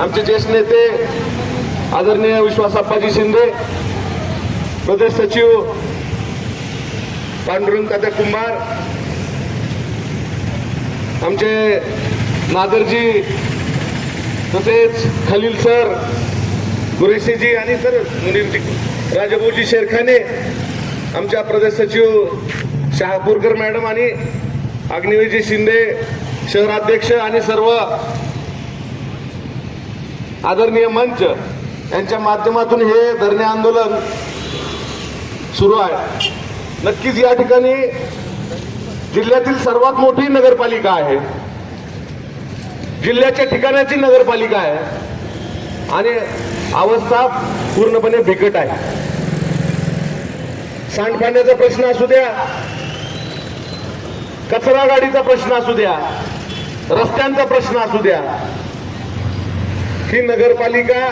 आमचे ज्येष्ठ नेते आदरणीय विश्वास अप्पाजी शिंदे प्रदेश सचिव पांडुरंग काका कुंभार आमचे नादरजी तसेच खलील सर कुरेशीजी आणि सर मुनीमजी राजभाऊजी शेरखाने आमच्या प्रदेश सचिव शहापूरकर मॅडम आणि अग्निवेजी शिंदे शहराध्यक्ष आणि सर्व आदरणीय मंच यांच्या माध्यमातून हे धरणे आंदोलन सुरू आहे. नक्कीच या ठिकाणी जिल्ह्यातील सर्वात मोठी नगरपालिका आहे. जिल्ह्याच्या ठिकाणाची नगरपालिका आहे. आणि अवस्था पूर्णपणे बिकट आहे. सांडपाण्याचा प्रश्न असू द्या कचरा गाडीचा प्रश्न असू द्या रस्त्यांचा प्रश्न असू द्या ही नगरपालिका